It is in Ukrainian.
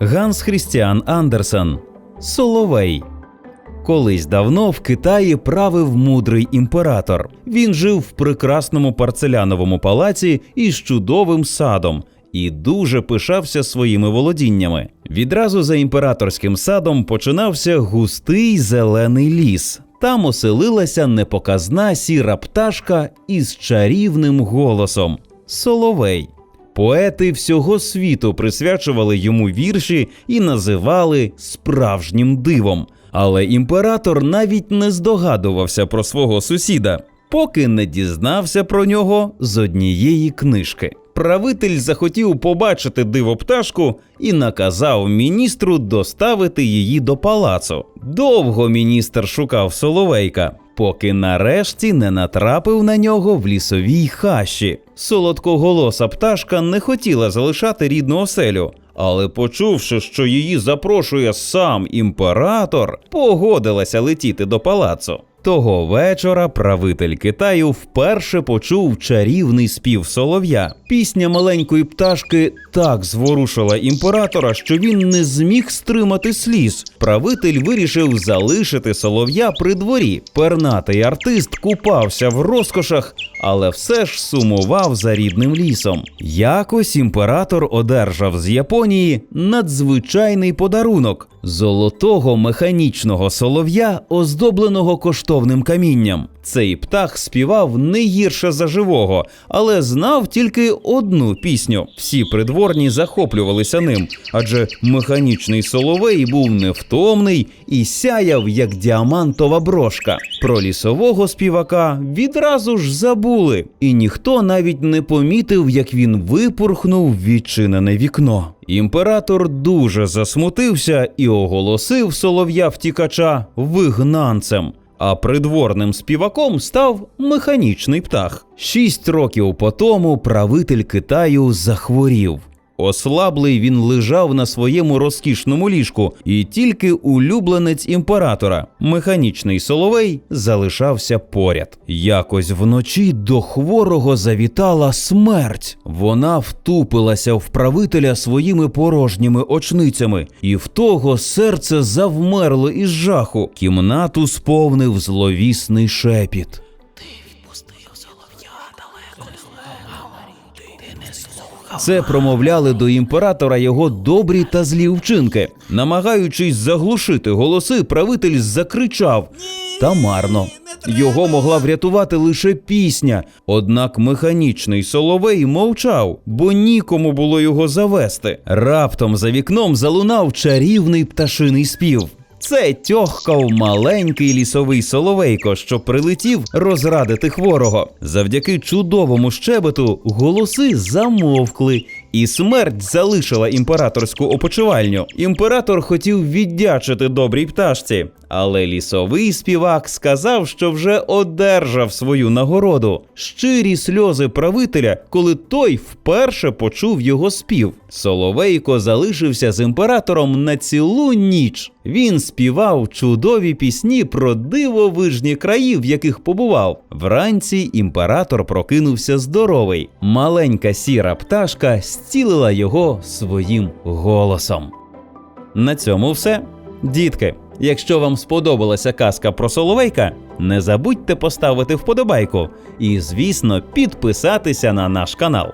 Ганс Хрістіан Андерсен Соловей. Колись давно в Китаї правив мудрий імператор. Він жив в прекрасному парцеляновому палаці із чудовим садом і дуже пишався своїми володіннями. Відразу за імператорським садом починався густий зелений ліс. Там оселилася непоказна сіра пташка із чарівним голосом Соловей. Поети всього світу присвячували йому вірші і називали справжнім дивом. Але імператор навіть не здогадувався про свого сусіда, поки не дізнався про нього з однієї книжки. Правитель захотів побачити диво пташку і наказав міністру доставити її до палацу. Довго міністр шукав соловейка, поки нарешті не натрапив на нього в лісовій хащі. Солодкоголоса пташка не хотіла залишати рідну оселю, але почувши, що її запрошує сам імператор, погодилася летіти до палацу. Того вечора правитель Китаю вперше почув чарівний спів солов'я. Пісня маленької пташки так зворушила імператора, що він не зміг стримати сліз. Правитель вирішив залишити солов'я при дворі. Пернатий артист купався в розкошах, але все ж сумував за рідним лісом. Якось імператор одержав з Японії надзвичайний подарунок золотого механічного солов'я, оздобленого коштовним камінням. Цей птах співав не гірше за живого, але знав тільки одну пісню. Всі придворні захоплювалися ним, адже механічний соловей був невтомний і сяяв, як діамантова брошка. Про лісового співака відразу ж забули, і ніхто навіть не помітив, як він випурхнув відчинене вікно. Імператор дуже засмутився і оголосив солов'я втікача вигнанцем. А придворним співаком став механічний птах. Шість років по тому правитель Китаю захворів. Ослаблий він лежав на своєму розкішному ліжку, і тільки улюбленець імператора, механічний соловей, залишався поряд. Якось вночі до хворого завітала смерть. Вона втупилася в правителя своїми порожніми очницями, і в того серце завмерло із жаху. Кімнату сповнив зловісний шепіт. Це промовляли до імператора його добрі та злі вчинки. Намагаючись заглушити голоси, правитель закричав та марно. Його могла врятувати лише пісня, однак механічний соловей мовчав, бо нікому було його завести. Раптом за вікном залунав чарівний пташиний спів. Це тьохкав маленький лісовий соловейко, що прилетів розрадити хворого. Завдяки чудовому щебету голоси замовкли, і смерть залишила імператорську опочивальню. Імператор хотів віддячити добрій пташці, але лісовий співак сказав, що вже одержав свою нагороду. Щирі сльози правителя, коли той вперше почув його спів. Соловейко залишився з імператором на цілу ніч. Він співав чудові пісні про дивовижні краї, в яких побував. Вранці імператор прокинувся здоровий. Маленька сіра пташка зцілила його своїм голосом. На цьому все. Дітки, якщо вам сподобалася казка про Соловейка, не забудьте поставити вподобайку і, звісно, підписатися на наш канал.